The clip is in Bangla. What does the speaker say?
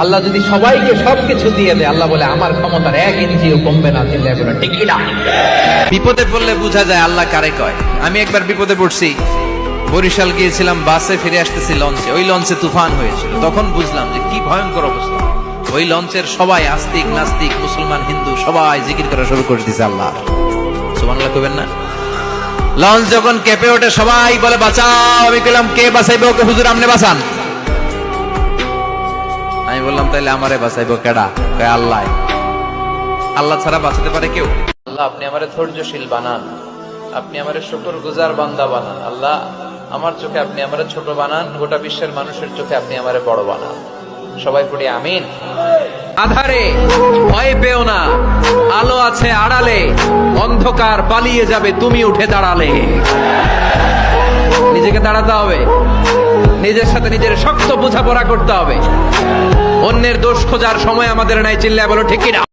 আল্লাহ যদি সবাইকে সবকিছু দিয়ে দেয়, আল্লাহ বলে, আমার ক্ষমতার এক ইঞ্চিও কমবে না বিপদে পড়লে বোঝা যায় আল্লাহ কারে কয়। আমি একবার বিপদে পড়ছি। বরিশাল গিয়েছিলাম, বাসে ফিরে আসতেছি লঞ্চে। ওই লঞ্চে তুফান হয়েছিল। তখন বুঝলাম যে কি ভয়ঙ্কর অবস্থা। ওই লঞ্চের সবাই আস্তিক, নাস্তিক, মুসলমান, হিন্দু, সবাই জিকির করা শুরু করে দিছে আল্লাহ। সুবহানাল্লাহ কইবেন না? লঞ্চ যখন কেঁপে ওঠে, সবাই বলে, বাঁচাও! আমি কইলাম, কে বাঁচাইবে ওকে? হুজুর আমনে বাঁচান। আমি বললাম তাহলে আমারে বাঁচাইবো কেডা? আল্লাহ। আল্লাহ ছাড়া বাঁচাতে পারে কেউ? আল্লাহ, আপনি আমারে ধৈর্যশীল বানান। আপনি আমারে শুকর গুজার বান্দা বানান। আল্লাহ, আমার চোখে আপনি আমারে ছোট বানান, গোটা বিশ্বের মানুষের চোখে আপনি আমারে বড় বানান। সবাই পড়ি, আমিন। আধারে, ভয় পেও না। আলো আছে আড়ালে। অন্ধকার পালিয়ে যাবে, তুমি উঠে দাঁড়ালে। নিজেকে দাঁড়াতে হবে। নিজের সাথে নিজের শক্ত বোঝাপড়া করতে হবে। অন্যের দোষ খোঁজার সময় আমাদের নাই, চিল্লায় বলো, ঠিক কিনা?